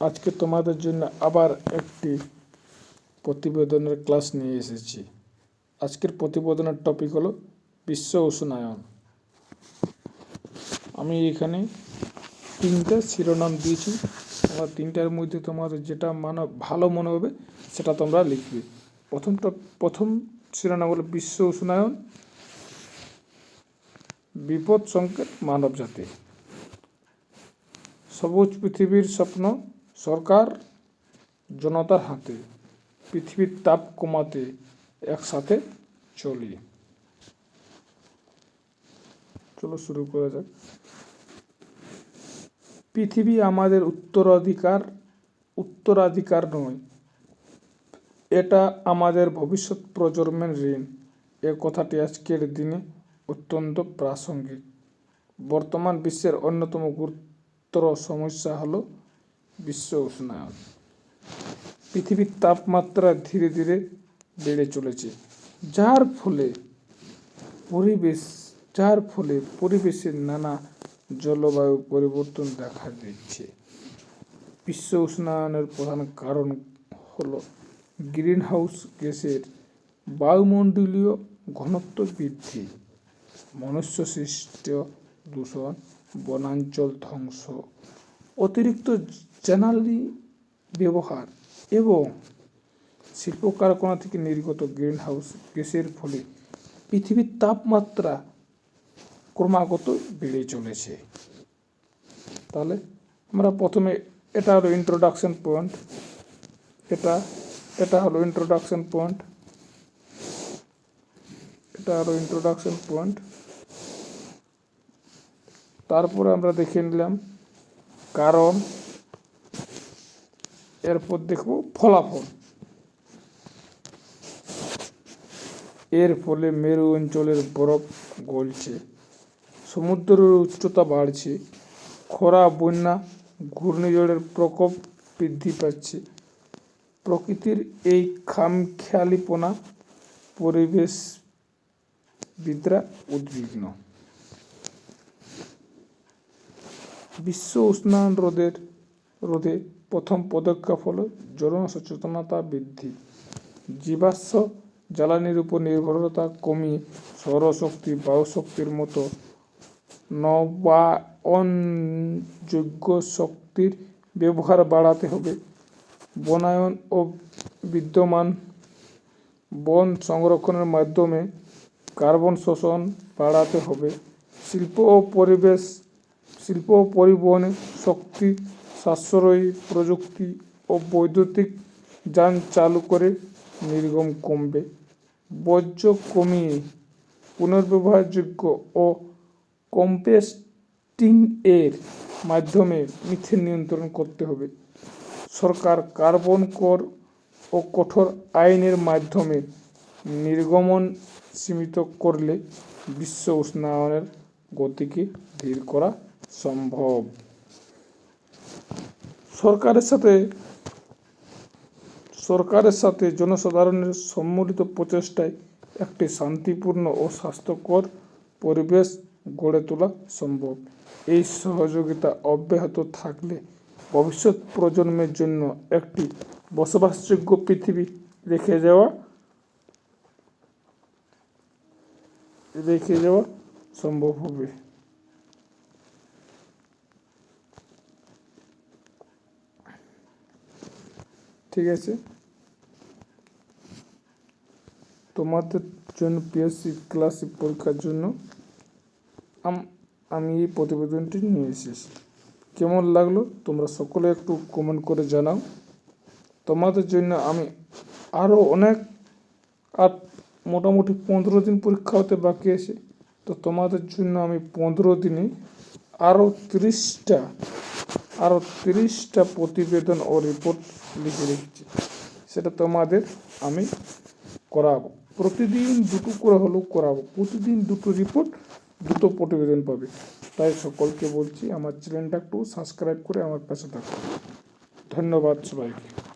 আজকে তোমাদের জন্য আবার একটি প্রতিবেদনের ক্লাস নিয়ে এসেছি। আজকের প্রতিবেদনের টপিক হলো বিশ্ব উষ্ণায়ন। আমি এখানে তিনটা শিরোনাম দিয়েছি। আমার তিনটার মধ্যে তোমাদের যেটা মানে ভালো মনে হবে সেটা তোমরা লিখবে। প্রথমটা প্রথম শিরোনাম হলো বিশ্ব উষ্ণায়ন। বিপদ সংকেত মানব জাতি সবুজ পৃথিবীর স্বপ্ন সরকার জনতার হাতে, পৃথিবীর তাপ কমাতে একসাথে চলি। চলো শুরু করা যাক। পৃথিবী আমাদের উত্তরাধিকার উত্তরাধিকার নয়। এটা আমাদের ভবিষ্যৎ প্রজন্মের ঋণ। এ কথাটি আজকের দিনে অত্যন্ত প্রাসঙ্গিক। বর্তমান বিশ্বের অন্যতম গুরুতর সমস্যা হলো বিশ্ব উষ্ণায়ন। পৃথিবীর তাপমাত্রা ধীরে ধীরে বেড়ে চলেছে, যার ফলে পরিবেশ, যার ফলে পরিবেশের নানা জলবায়ু পরিবর্তন দেখা দিচ্ছে। বিশ্ব উষ্ণায়নের প্রধান কারণ হল গ্রিন হাউস গ্যাসের বায়ুমণ্ডলীয় ঘনত্ব বৃদ্ধি মনুষ্য সৃষ্ট দূষণ, বনাঞ্চল ধ্বংস, অতিরিক্ত জ্বালানি ব্যবহার এবং শিল্প কারখানা থেকে নির্গত গ্রিন হাউস গ্যাসের ফলে পৃথিবীর তাপমাত্রা ক্রমাগত বেড়ে চলেছে। তাহলে আমরা প্রথমে এটা হলো ইন্ট্রোডাকশন পয়েন্ট এটা এটা হলো ইন্ট্রোডাকশন পয়েন্ট এটা হলো ইন্ট্রোডাকশন পয়েন্ট তারপরে আমরা দেখে নিলাম কারণ এরপর দেখব ফলাফল। এর ফলে মেরু অঞ্চলের বরফ গলছে, সমুদ্রের উচ্চতা বাড়ছে, খরা, বন্যা, ঘূর্ণিঝড়ের প্রকোপ বৃদ্ধি পাচ্ছে। প্রকৃতির এই খামখেয়ালিপনা পরিবেশবিদরা উদ্বিগ্ন। বিশ্ব উষ্ণায়ন রোধের রোধে প্রথম পদক্ষেপ হলো জনসচেতনতা বৃদ্ধি। জীবাশ্ম জ্বালানির উপর নির্ভরতা কমিয়ে সৌরশক্তি, বায়ুশক্তির মতো নবায়নযোগ্য শক্তির ব্যবহার বাড়াতে হবে। বনায়ন ও বিদ্যমান বন সংরক্ষণের মাধ্যমে কার্বন শোষণ বাড়াতে হবে। শিল্প ও পরিবেশ, শিল্প ও পরিবহনে শক্তি সাশ্রয়ী প্রযুক্তি ও বৈদ্যুতিক যান চালু করে নির্গম কমবে। বর্জ্য কমিয়ে পুনর্ব্যবহারযোগ্য ও কম্পোস্টিং এর মাধ্যমে মিথেন নিয়ন্ত্রণ করতে হবে। সরকার কার্বন কর ও কঠোর আইনের মাধ্যমে নির্গমন সীমিত করলে বিশ্ব উষ্ণায়নের গতিকে ধীর করা সম্ভব। সরকারের সাথে সরকারের সাথে জনসাধারণের সম্মিলিত প্রচেষ্টায় একটি শান্তিপূর্ণ ও স্বাস্থ্যকর পরিবেশ গড়ে তোলা সম্ভব। এই সহযোগিতা অব্যাহত থাকলে ভবিষ্যৎ প্রজন্মের জন্য একটি বসবাসযোগ্য পৃথিবী রেখে যাওয়া রেখে যাওয়া সম্ভব হবে। ঠিক আছে? তোমাদের জন্য পিএসসি ক্লাসে পরীক্ষার জন্য আমি এই প্রতিবেদনটি নিয়ে এসেছি। কেমন লাগল? তোমরা সকলে একটু কমেন্ট করে জানাও। তোমাদের জন্য আমি আরও অনেক আর মোটামুটি পনেরো দিন পরীক্ষা হতে বাকি আছে। তো তোমাদের জন্য আমি পনেরো দিনে আরও তিরিশটা আরও তিরিশটা প্রতিবেদন ও রিপোর্ট লিখে রেখেছি। সেটা তোমাদের আমি করাবো। প্রতিদিন দুটো করে হলেও করাবো। প্রতিদিন দুটো রিপোর্ট দুটো প্রতিবেদন পাবে। তাই সকলকে বলছি, আমার চ্যানেলটা একটু সাবস্ক্রাইব করে আমার পাশে থাকো। ধন্যবাদ সবাইকে।